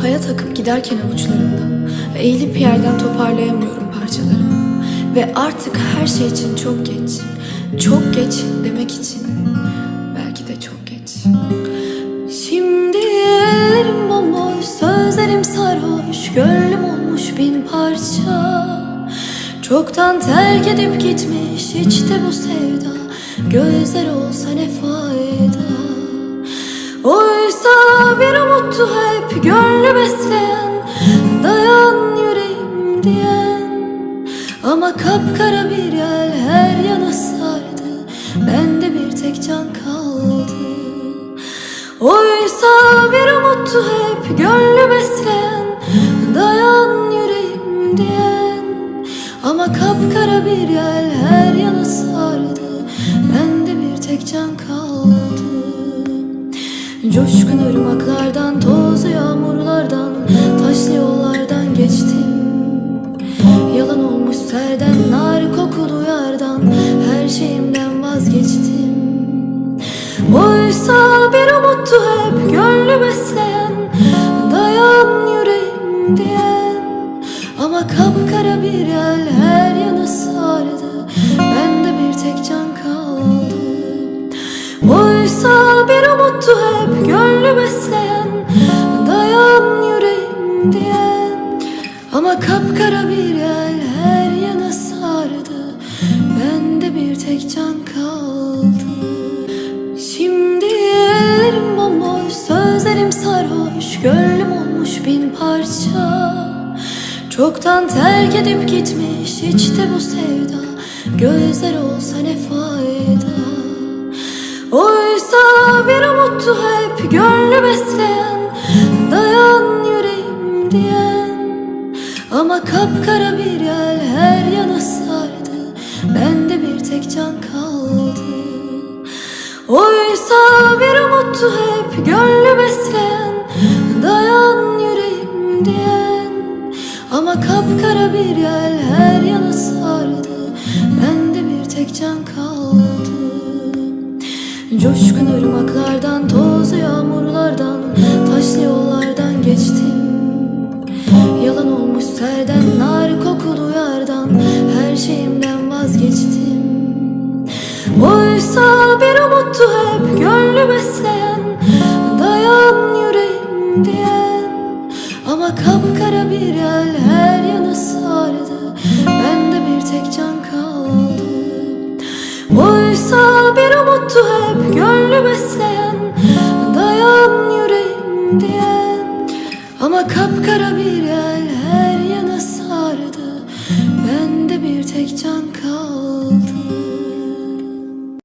Hayat akıp giderken avuçlarımdan Eğilip yerden toparlayamıyorum parçalarımı. Ve artık her şey için çok geç Çok geç demek için Belki de çok geç. Şimdi ellerim bomboş Sözlerim sarhoş Gönlüm olmuş bin parça. Çoktan terk edip gitmiş işte bu sevda Gözler olsa ne fayda? Oysa bir umuttu hep gönlü besleyen Dayan yüreğim diyen. Ama kapkara bir yel her yana sardı Bende bir tek can kaldı. Oysa bir umuttu hep gönlü besleyen Dayan yüreğim diyen. Ama kapkara bir yel Coşkun ırmaklardan, toz yağmurlardan Taşlı yollardan geçtim. Yalan olmuş serden, nar kokulu yardan Her şeyimden vazgeçtim. Oysa bir umuttu hep gönlü besleyen Dayan yüreğim diyen. Ama kapkara bir yel her gönlü besleyen Dayan yüreğim diyen. Ama kapkara bir yel her yana sardı. Bende bir tek can kaldı. Şimdi ellerim bomboş Sözlerim sarhoş. Gönlüm olmuş bin parça. Çoktan terk edip gitmiş işte bu sevda. Gözler olsa ne fayda Oysa bir umuttu hep gönlü besleyen Dayan yüreğim diyen. Ama kapkara bir yel her yana sardı Bende bir tek can kaldı. Oysa bir umuttu hep gönlü besleyen Dayan yüreğim diyen. Ama kapkara bir yel her yana sardı Bende bir tek can kaldı Coşkun ırmaklardan, toz yağmurlardan Taşlı yollardan geçtim. Yalan olmuş serden, nar kokulu yardan Her şeyimden vazgeçtim. Oysa bir umuttu hep gönlü besleyen Dayan yüreğim diyen. Ama kapkara bir yel her yana sardı. Bende bir tek can Ama kapkara bir yel her yana sardı. Bende bir tek can